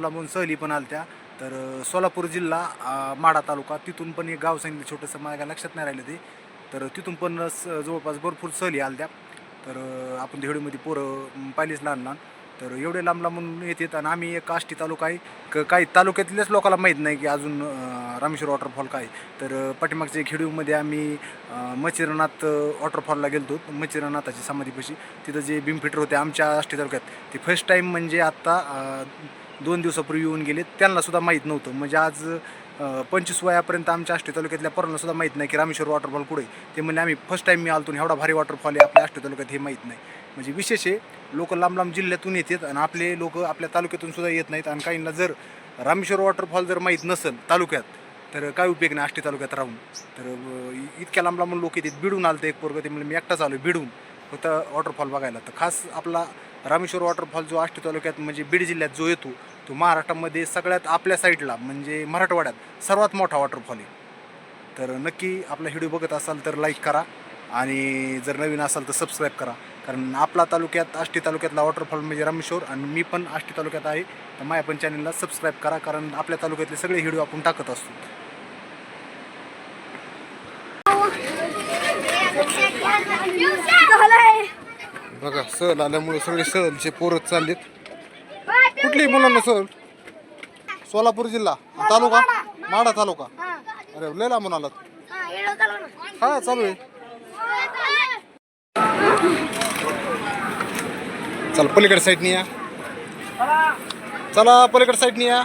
लांब लांबून सहली पण आलत्या. तर सोलापूर जिल्हा माडा माढा तालुका तिथून पण एक गाव सांगितलं छोटंसं माझ्या लक्षात नाही राहिलं ते. तर तिथून पण स जवळपास भरपूर सहली आलत्या. तर आपण व्हिडिओमध्ये पोरं म, पाहिलीच लहान लहान. तर एवढे लांब लांबून येतात आणि आम्ही एक आष्टी तालुका आहे. क काही तालुक्यातल्याच लोकांना माहीत नाही की अजून रामेश्वर वॉटरफॉल काय तर पाठीमागच्या एक आम्ही अ, मच्छिरनाथ वॉटरफॉलला होतो मच्छिरनाथाची समाधीपाशी. तिथं जे भीमफिटर होते आमच्या आष्टी तालुक्यात ते फर्स्ट टाईम म्हणजे आत्ता दोन दिवसापूर्वी येऊन गेले त्यांना सुद्धा माहीत नव्हतं. म्हणजे आज पंचवीस वयापर्यंत आमच्या आष्टी तालुक्यातल्या पोरांना सुद्धा माहीत नाही की रामेश्वर वॉटरफॉल कुठे ते म्हणजे आम्ही फर्स्ट टाईम मी आलतो आणि एवढा भारी वॉटरफॉल आहे आपल्या आष्टी तालुक्यात हे माहीत नाही. म्हणजे विशेष आहे लोक लांब लांब जिल्ह्यातून येतात आणि आपले लोक आपल्या तालुक्यातून सुद्धा येत नाहीत. आणि काहींना जर रामेश्वर वॉटरफॉल जर माहीत नसेल तालुक्यात तर काय उपयोग नाही आष्टी तालुक्यात राहून. तर इतक्या लांब लांब लोक येतात. बिडून आलं एक पोरगं. ते म्हणजे मी एकटाच आलो बिडून फक्त वॉटरफॉल बघायला. तर खास आपला रामेश्वर वॉटरफॉल जो आष्टी तालुक्यात म्हणजे बीड जिल्ह्यात जो येतो तो महाराष्ट्रामध्ये सगळ्यात आपल्या साईडला म्हणजे मराठवाड्यात सर्वात मोठा वॉटरफॉल आहे. तर नक्की आपला व्हिडिओ बघत असाल तर लाईक करा आणि जर नवीन असाल तर सबस्क्राईब करा. कारण आपला तालुक्यात आष्टी तालुक्यातला वॉटरफॉल म्हणजे रामेश्वर आणि मी पण आष्टी तालुक्यात आहे. तर माझ्या पण चॅनलला सबस्क्राईब करा कारण आपल्या तालुक्यातले सगळे व्हिडिओ आपण टाकत असतो. बघा सहल आल्यामुळे सगळे सहलचे पोरत चाललेत. कुठली मुलांना सहल सोलापूर जिल्हा तालुका? माडा तालुका. अरे लय लांबून आलात. हा चालू आहे. चल पलीकडे साईडनी या. चला पलीकडे साईडनी या.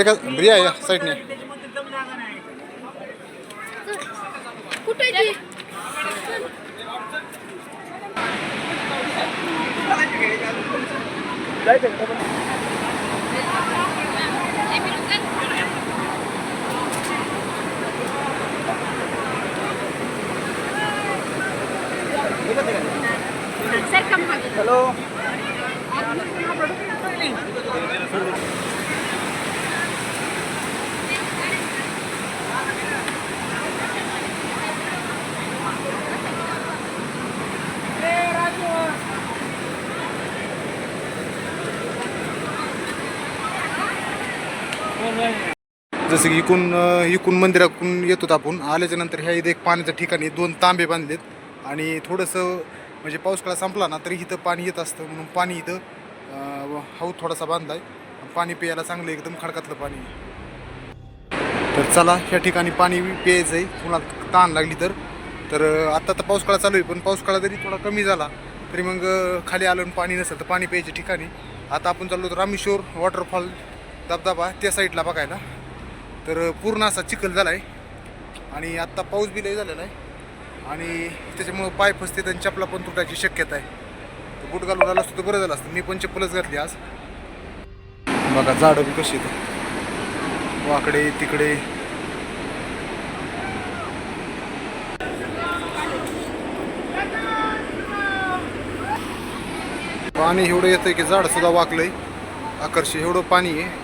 एका रिया या साईडनी या कुठे ती जसं की इकून इकून मंदिराकडून येतो आपण. आल्याच्यानंतर ह्या इथे एक पाण्याच्या ठिकाणी दोन तांबे बांधलेत. आणि थोडंसं म्हणजे पावसाळा संपला ना तरी इथं पाणी येत असतं. म्हणून पाणी इथं हाऊ थोडासा बांधला आहे पाणी प्यायला चांगलं एकदम खडकातलं पाणी तर चला ह्या ठिकाणी पाणी प्यायचं आहे कुणाला ताण लागली तर. तर आत्ता आता तर पाऊस चालू आहे पण पाऊस जरी थोडा कमी झाला तरी मग खाली आलं आणि पाणी नसेल तर पाणी प्यायच्या ठिकाणी. आता आपण चाललो तर रामेश्वर वॉटरफॉल धबधबा त्या साईडला बघायला. तर पूर्ण असा चिखल झाला आहे आणि आत्ता पाऊस बिलही झालेला आहे. आणि त्याच्यामुळं पाय फसते आणि चपला पण तुटायची शक्यता आहे. तर बूट घालून आला असतो तर बरं झालं असतं. मी पण चप्पलच घातली आज. बघा झाडं बी कशी आहेत. वाकडे तिकडे. पाणी एवढं येतंय की झाड सुद्धा वाकलंय. आकर्षक एवढं पाणी आहे.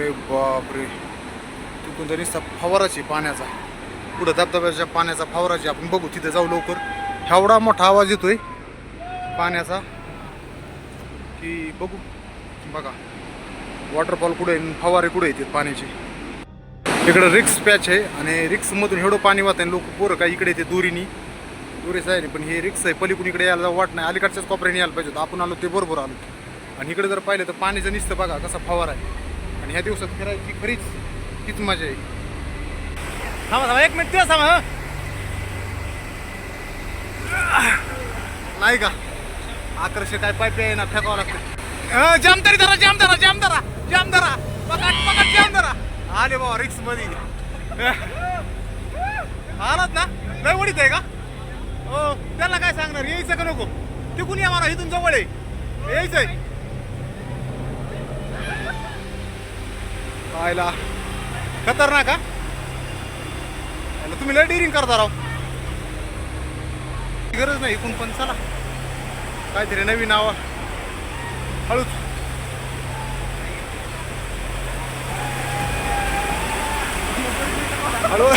अरे बापरे. तिथून तरी नुसता फवाराच आहे पाण्याचा. पुढं धबधब्याच्या पाण्याचा फवाराची आपण बघू तिथे जाऊ लवकर. एवढा मोठा आवाज येतोय पाण्याचा. की बघू. बघा. वॉटरफॉल कुठे आहे? फवारे कुठे येतात पाण्याचे? इकडं रिक्स पॅच आहे आणि रिक्समधून एवढं पाणी वाहत आहे लोक पोरं काय इकडे येते दोरीनी. दोरीच आहे पण हे रिक्स आहे पलीकडून इकडे यायला वाट नाही. अलीकडच्याच कोपऱ्याने यायला पाहिजे आपण आलो ते बरोबर आलो. आणि इकडे जर पाहिलं तर पाण्याचं निसतं बघा कसा फवारा आहे. आणि ह्या दिवसात फिरायची खरीच तीच मजा आहे. थांबा थांबा एक मिनिट थांबा नाही का? आकर्षक काय पाईप आहे ना फेकावं लागतं. जाम तरी धरा जाम धरा जाम धरा जाम धरा. पकड पकड जाम धरा. आले बाबा रिक्समध्ये आलात ना? लय उडीत आहे का? हो त्याला काय सांगणार? यायचं का नको? तिकून या मला इथून जवळ आहे. यायचंय. पाहायला खतरनाक का तुम्ही लय डिरिंग करता राव. गरज नाही इकून पण चला. काहीतरी नवीन नाव हळूच. हळू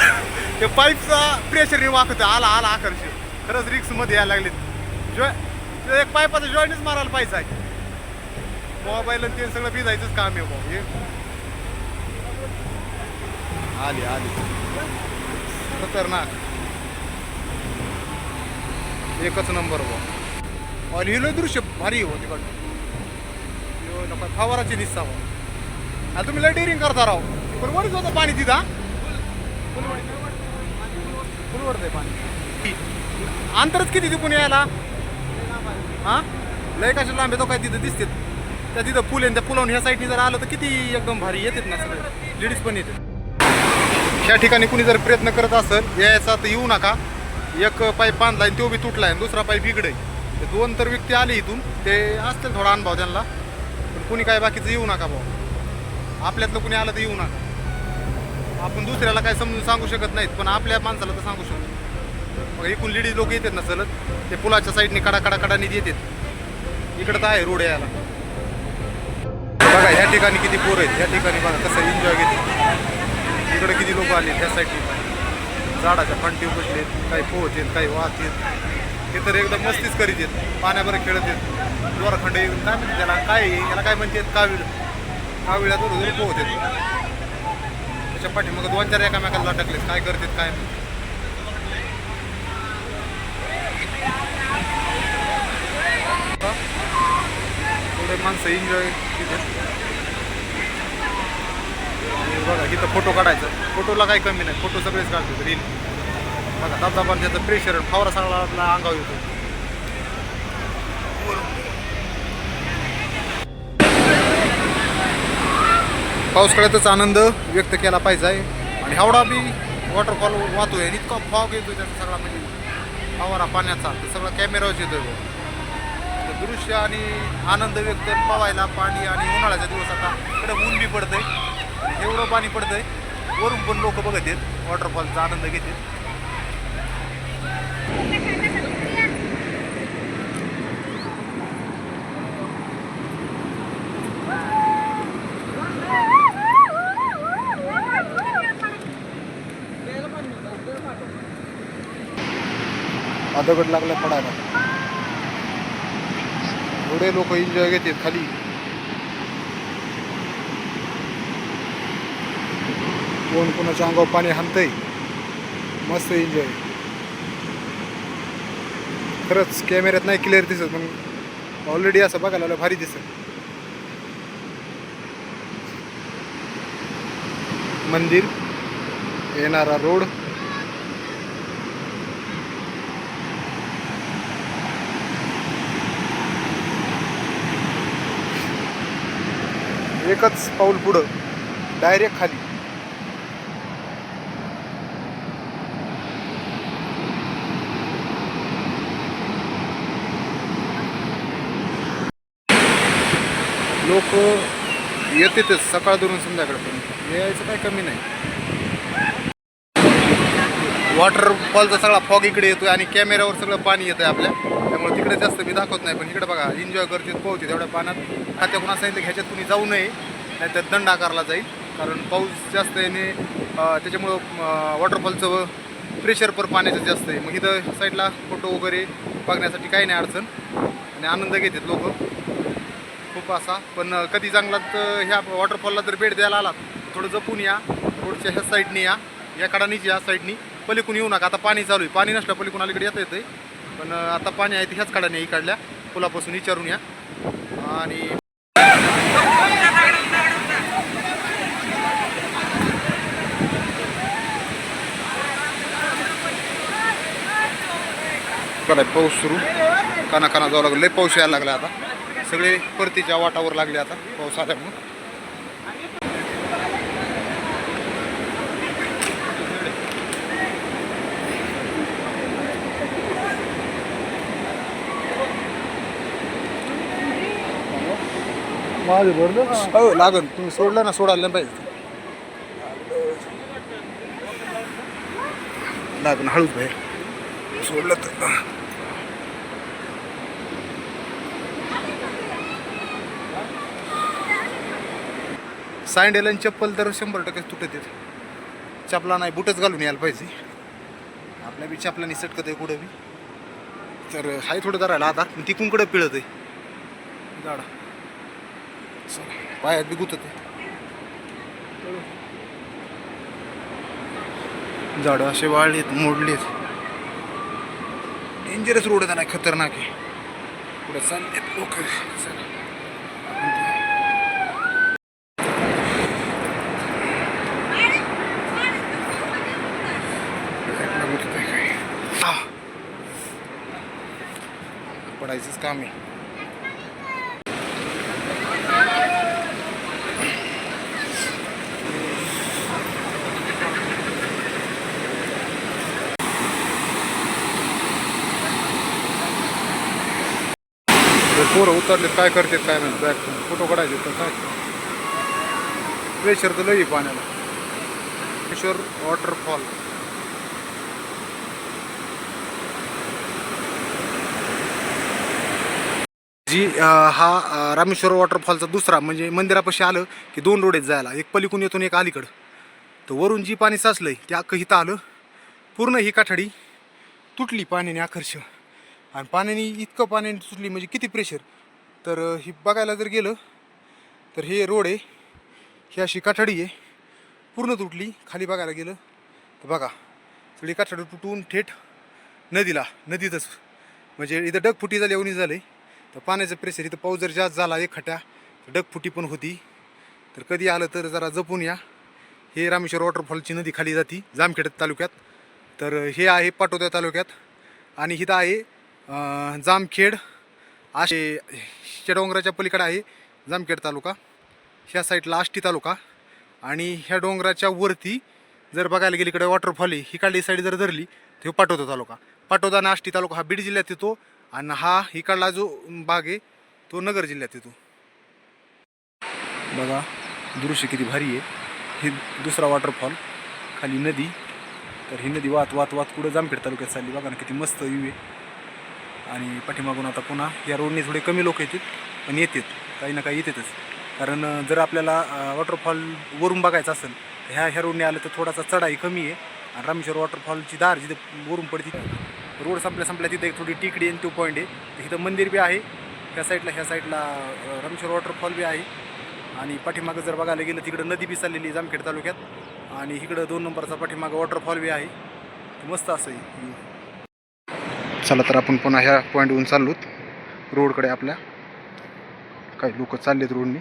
ते पाईपचा प्रेशर वाकत. आला आला आकर्षित. खरंच रिक्समध्ये यायला लागले जॉय एक पाईपाचा जॉईनच मारायला पाहिजे आहे. मोबाईल आणि ते सगळं भिजायचंच काम आहे भाऊ. हे आली आली. खतरनाक. एकच नंबर बा आणि हिलो दृश्य भारी हो तिकडं नका फवाराची दिसता बा आता तुम्ही लय डेअरिंग करता राव. पण वरच होतं पाणी तिथं हा? फुलवरतंय पाणी. अंतरच किती तिकून यायला? हा? लय कशा लांब येतो काय तिथं दिसते त्या तिथं पूल आहे त्या पुलावून ह्या साईडनी जर आलं तर किती एकदम भारी येतात ना सगळं. लेडीज पण येते ह्या ठिकाणी कुणी जर प्रयत्न करत असेल यायचा तर येऊ नका. एक पाईप बांधला आणि तो बी तुटला आणि दुसरा पाईप इकडे ते दोन तर व्यक्ती आले इथून ते असतील थोडा अनुभव त्यांना. पण कुणी काय बाकीचं येऊ नका भाऊ. आपल्यातलं कुणी आलं तर येऊ नका. आपण दुसऱ्याला काय समजून सांगू शकत नाहीत पण आपल्या माणसाला तर सांगू शकतो. मग एकूण लेडीज लोक येतात ना चलत ते पुलाच्या साईडने कडा कडा कडानी येतात. इकडं तर आहे रोड यायला. बघा ह्या ठिकाणी किती पोर आहेत. ह्या ठिकाणी बघा कसं एन्जॉय घेते इकडे किती लोक आले त्या साईडने झाडाच्या फांटी बसलेत काही पोहत आहेत काही वाहत आहेत. हे तर एकदम मस्तीच करीत आहेत. पाण्यावर खेळत आहेत. दोरखंड काय म्हणते त्याला? काय याला काय म्हणतात? कावीळ. काविळ्या बरोबर पोहत आहेत. त्याच्या पाठी मग दोन चार एकामेकाला लटकलेत. काय करतात काय थोडे माणसं एन्जॉय बघा इथं फोटो काढायचा. फोटोला काही कमी नाही. फोटो सगळेच काढतो रील बघा धबधबा त्याचं प्रेशर फावरा सगळा आपला अंगावर येतो पावसाळ्यातच आनंद व्यक्त केला पाहिजे आणि हावडा बी वॉटरफॉल वाहतोय. आणि इतका फॉग येतो त्याचा सगळा म्हणजे. फवारा पाण्याचा. ते सगळं कॅमेरावर येतोय दृश्य आणि आनंद व्यक्त पवायला पाणी आणि उन्हाळ्याचा दिवस आता इकडे ऊन बी पडतंय. एवढं पाणी पडतंय. वरून पण लोक बघत आहेत. वॉटरफॉलचा आनंद घेतात. दगड लागला पडायला. एवढे लोक एन्जॉय घेतात खाली. कोण कोणाच्या अंगावर पाणी हाणतंय? मस्त एन्जॉय खरंच कॅमेऱ्यात नाही क्लिअर दिसत पण ऑलरेडी असं बघायला आलं भारी दिसत. मंदिर येणारा रोड एकच पाऊल पुढं डायरेक्ट खाली. लोक येतेच सकाळ धरून संध्याकाळपर्यंत यायचं काय कमी नाही. वॉटरफॉलचा सगळा फॉग इकडे येतोय आणि कॅमेऱ्यावर सगळं पाणी येतं आहे आपल्या. त्यामुळे तिकडे जास्त मी दाखवत नाही पण इकडे बघा एन्जॉय करते पोहते तेवढ्या पाण्यात. खात्या कुणा सांगितलं की ह्याच्यात कुणी जाऊ नये नाहीतर दंड आकारला जाईल. कारण पाऊस जास्त येणे आणि त्याच्यामुळं वॉटरफॉलचं प्रेशर पर पाण्याचं जास्त आहे. मग इथं साईडला फोटो वगैरे बघण्यासाठी काही नाही अडचण. आणि आनंद घेतात लोक. खूप असा. पण कधी जंगलात ह्या वॉटरफॉलला जर भेट द्यायला आलात थोडं जपून या. रोडच्या ह्या साईडनी या. या कडानीच या साईडनी पलीकडून येऊ नका. आता पाणी चालू आहे. पाणी नसलं पलीकडून अलीकडे येतं येतं पण आता पाणी आहे ते ह्याच कडाने इकडल्या. पुलापासून विचारून या. आणि पाऊस सुरू. काना काना जावं लागलं. लय पाऊस यायला लागला आता. सगळे परतीच्या वाटावर लागले आता पाऊस आल्यामुळं हो लागन. तुम्ही सोडलं ना सोडायला नाही पाहिजे. लागन हळूच बाहेर. सोडलं तर. सँडेल आणि चप्पल तर शंभर टक्के तुटत आहेत चपला नाही बुटच घालून यायला पाहिजे. आपल्या बी चपलाने सटकत आहे कुठं बी. तर हाय थोडं धरायला आता. पण ती कुंकडं पिळत आहे? झाडा चल पायात बी गुतत आहे. झाडं असे वाळलेत मोडलेत. डेंजरस रोड आहे ना खतरनाक आहे. पुढे चाललेत लोक. पडायचंच काम आहे. पोरं उतरले काय करते काय नाही बॅग फोटो काढायचे तर काय? प्रेशर तर लई पाण्याला. प्रेशर वॉटरफॉल जी हा रामेश्वर वॉटरफॉलचा दुसरा म्हणजे मंदिरापाशी आलं की दोन रोड आहेत जायला. एक पलीकून येतून एक अलीकडं. तर वरून जी पाणी साचलंय ते अख्खं हिथं आलं. पूर्ण ही काठाडी तुटली पाण्याने आकर्ष आणि पाण्याने इतकं पाण्याने तुटली म्हणजे किती प्रेशर तर ही बघायला जर गेलं तर हे रोड आहे. ही अशी काठाडी आहे. पूर्ण तुटली खाली बघायला गेलं तर बघा. सगळी काठाडी तुटून थेट नदीला नदीतच. म्हणजे इथं डगफुटी झाली एवढी झाली. तर पाण्याचं प्रेशर इथं पाऊस जर जास्त झाला एक खट्या तर डगफुटी पण होती. तर कधी आलं तर जरा जपून या. हे रामेश्वर वॉटरफॉलची नदी खाली जाती जामखेड तालुक्यात. तर हे आहे पाटोद्या तालुक्यात आणि इथं आहे जामखेड. असे ह्या डोंगराच्या पलीकडे आहे जामखेड तालुका. ह्या साईडला आष्टी तालुका आणि ह्या डोंगराच्या वरती जर बघायला गेली इकडे वॉटरफॉल आहे इकडली साईड जर धरली तर ह्यो पाटोदा तालुका. पाटोदा आणि आष्टी तालुका हा बीड जिल्ह्यात येतो. आणि हा इकडला जो भाग आहे तो नगर जिल्ह्यात येतो. बघा दृश्य किती भारी आहे. हे दुसरा वॉटरफॉल खाली नदी. तर ही नदी वाहत वाहत वाहत कुठं जामखेड तालुक्यात चालली बघा ना किती मस्त व्यू आहे. आणि पाठीमागून आता पुन्हा या रोडने थोडे कमी लोक येतात पण येतात. काही ना काही येतातच. कारण जर आपल्याला वॉटरफॉल वरून बघायचं असेल तर ह्या ह्या रोडने आलं तर थोडासा चढाई कमी आहे. आणि रामेश्वर वॉटरफॉलची दार जिथे वरून पडते रोड संपल्या संपल्या तिथे एक थोडी टिकडी आणि तो पॉईंट आहे. तर मंदिर बी आहे. ह्या साईडला ह्या साईडला रमशोर वॉटरफॉल बी आहे. आणि पाठीमागं जर बघायला गेलं तिकडं नदी बी चाललेली आहे जामखेड तालुक्यात. आणि इकडं दोन नंबरचा पाठीमागं वॉटरफॉल बी आहे. मस्त असं आहे. चला तर आपण पुन्हा ह्या पॉईंटवरून चाललोत. रोडकडे आपल्या. काही लोक चाललेत रोडनी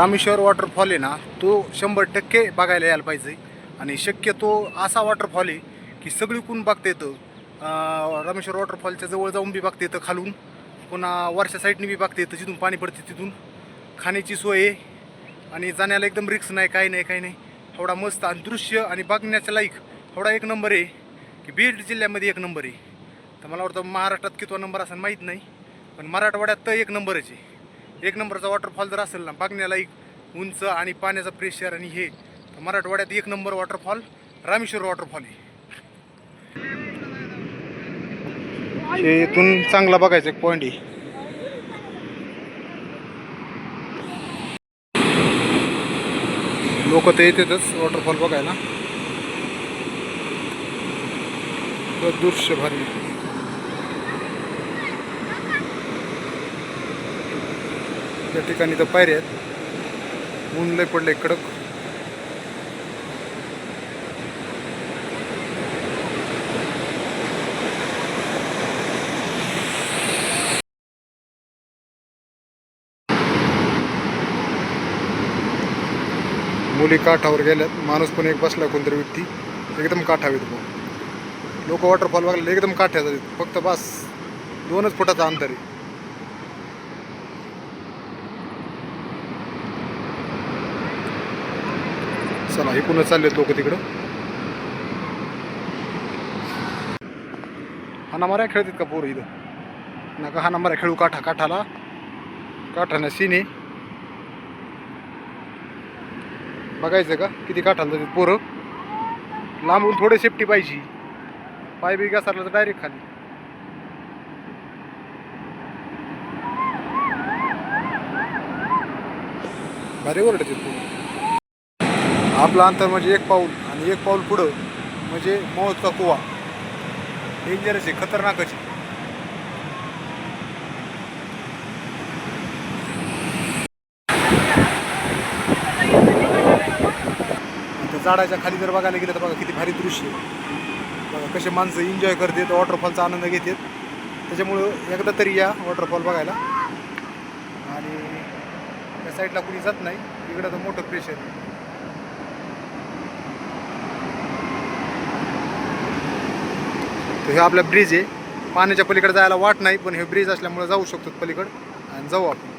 रामेश्वर वॉटरफॉल आहे ना तो शंभर टक्के बघायला यायला पाहिजे. आणि शक्यतो असा वॉटरफॉल आहे की सगळीकून बघता येतं रामेश्वर वॉटरफॉलच्या जवळ जाऊन बी बघता येतं खालून. पुन्हा वरच्या साईडने बी बघता येतं जिथून पाणी पडते तिथून. खाण्याची सोय आहे. आणि जाण्याला एकदम रिक्स नाही काही नाही काही नाही. एवढा मस्त आणि दृश्य आणि बघण्याचा लाईक एवढा एक नंबर आहे की बीड जिल्ह्यामध्ये एक नंबर आहे. तर मला वाटतं महाराष्ट्रात कितवा नंबर असा माहीत नाही पण मराठवाड्यात तर एक नंबरच आहे. एक नंबरचा वॉटरफॉल जर असेल ना बघण्याला एक उंच आणि पाण्याचा प्रेशर आणि हे तर मराठवाड्यात एक नंबर वॉटरफॉल रामेश्वर वॉटरफॉल आहे. हे इथून चांगला बघायचं एक पॉईंट आहे. लोक तर येतातच वॉटरफॉल बघायला. दृश्य भारी त्या ठिकाणी तर पायऱ्या आहेत. ऊन लय पडले कडक. मुली काठावर गेल्यात. माणूस पण एक बसला कोणतरी व्यक्ती. एकदम काठावीत भाऊ लोक वॉटरफॉल बघायला एकदम काठ्यात फक्त बस. दोनच फुटाचा अंतर आहे. चला इकडूनच चाललेत लोक तिकडं. हाणामाऱ्या खेळतात का पोरं इथं? नका हाणामाऱ्या खेळू काठा काठाला. काठानं सिने बघायचं का? किती काठाला जातात पोरं? लांबून थोडे सेफ्टी पाहिजे. पाय बी घसरला तर डायरेक्ट खाली. भारी ओरडते पोरं. आपलं अंतर म्हणजे एक पाऊल आणि एक पाऊल पुढं म्हणजे मौतचा कुवा. डेंजरस आहे खतरनाकच आहे. झाडाच्या खाली जर बघायला गेलं तर बघा किती भारी दृश्य आहे. बघा कसे माणसं एन्जॉय करतात वॉटरफॉलचा आनंद घेतात. त्याच्यामुळं एकदा तरी या वॉटरफॉल बघायला. आणि या साईडला कुणी जात नाही इकडं तर मोठं प्रेशर आहे. तर हे आपला ब्रिज आहे. पाण्याच्या पलीकडे जायला वाट नाही पण हे ब्रिज असल्यामुळे जाऊ शकतो पलीकडे. आणि जाऊ आपण.